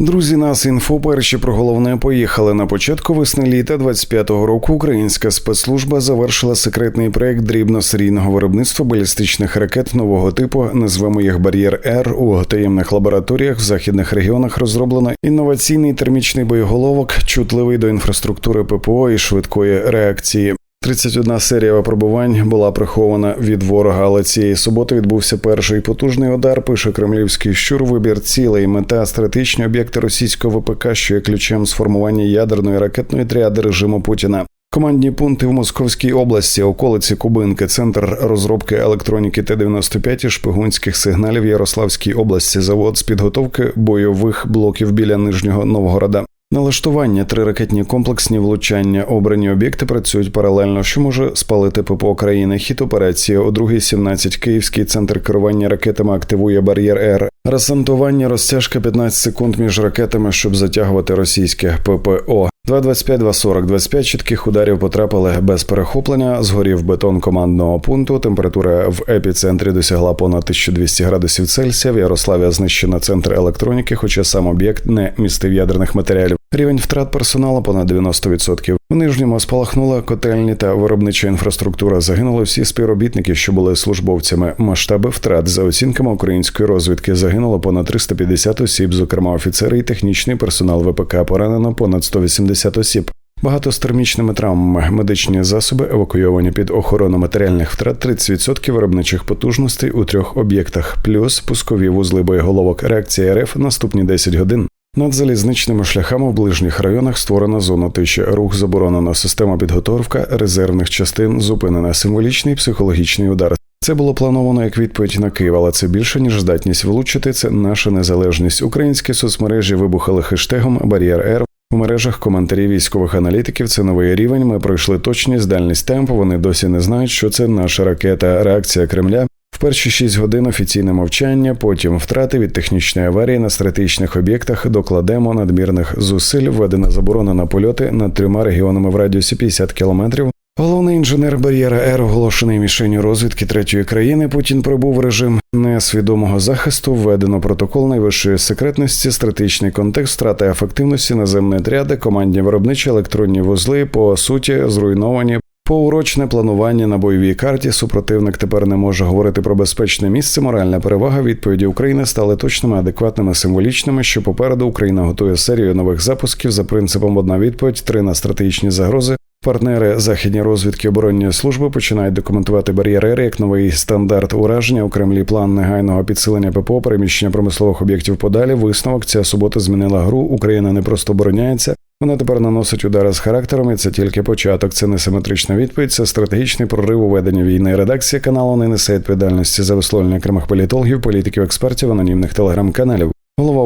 Друзі, нас інфо перші про головне поїхали на початку весни літа 25-го року. Українська спецслужба завершила секретний проект дрібно-серійного виробництва балістичних ракет нового типу. Назвемо їх бар'єр Р у таємних лабораторіях в західних регіонах. Розроблено інноваційний термічний боєголовок, чутливий до інфраструктури ППО і швидкої реакції. 31 серія випробувань була прихована від ворога, але цієї суботи відбувся перший потужний удар. Пише кремлівський щур. Вибір цілей, мета стратегічні об'єкти російського ВПК, що є ключем сформування ядерної ракетної тріади режиму Путіна. Командні пункти в Московській області, околиці Кубинки, центр розробки електроніки Т-95 і шпигунських сигналів Ярославській області, завод з підготовки бойових блоків біля Нижнього Новгорода. Налаштування, три ракетні комплексні влучання, обрані об'єкти працюють паралельно, що може спалити ППО країни. Хід операції о 2.17 Київський центр керування ракетами активує бар'єр Р. Расантування розтяжка 15 секунд між ракетами, щоб затягувати російське ППО. 2.25, 2.40, 25 чітких ударів потрапили без перехоплення. Згорів бетон командного пункту. Температура в епіцентрі досягла понад 1200 градусів Цельсія. В Ярославі знищено центр електроніки, хоча сам об'єкт не містив ядерних матеріалів. Рівень втрат персоналу понад 90%. В нижньому спалахнула котельні та виробнича інфраструктура. Загинули всі співробітники, що були службовцями. Масштаби втрат за оцінками української розвідки загинуло понад 350 осіб, зокрема офіцери і технічний персонал ВПК поранено понад 180 осіб. Багато з термічними травмами, медичні засоби евакуйовані під охорону матеріальних втрат 30% виробничих потужностей у трьох об'єктах, плюс пускові вузли боєголовок. Реакція РФ наступні 10 годин. Над залізничними шляхами в ближніх районах створена зона тиші. Рух заборонено. Система підготовка резервних частин зупинена. Символічний психологічний удар. Це було плановано як відповідь на Київ, але це більше ніж здатність влучити. Це наша незалежність. Українські соцмережі вибухали хештегом Бар'єр Р. У мережах коментарі військових аналітиків це новий рівень. Ми пройшли точність, дальність темпу. Вони досі не знають, що це наша ракета. Реакція Кремля. Перші шість годин офіційне мовчання, потім втрати від технічної аварії на стратегічних об'єктах докладемо надмірних зусиль. Введена заборона на польоти над трьома регіонами в радіусі 50 кілометрів. Головний інженер бар'єра Р, оголошений мішенью розвідки третьої країни. Путін прибув в режим несвідомого захисту. Введено протокол найвищої секретності, стратегічний контекст, втрата ефективності, наземної тряди, командні виробничі електронні вузли по суті зруйновані. Поурочне планування на бойовій карті супротивник тепер не може говорити про безпечне місце. Моральна перевага відповіді України стали точними, адекватними, символічними. Що попереду Україна готує серію нових запусків за принципом одна відповідь, три на стратегічні загрози. Партнери західні розвідки оборонні служби починають документувати бар'єри як новий стандарт ураження у Кремлі. План негайного підсилення ППО, переміщення промислових об'єктів подалі. Висновок ця субота змінила гру. Україна не просто обороняється. Вона тепер наносить удари з характером, і це тільки початок. Це не симетрична відповідь, це стратегічний прорив у веденні війни. Редакція каналу не несе відповідальності за висловлення окремих політологів, політиків, експертів, анонімних телеграм-каналів.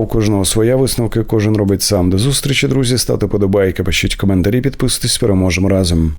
У кожного своя висновки, кожен робить сам. До зустрічі, друзі. Ставте подобайки, пишіть коментарі, підписуйтесь, переможемо разом.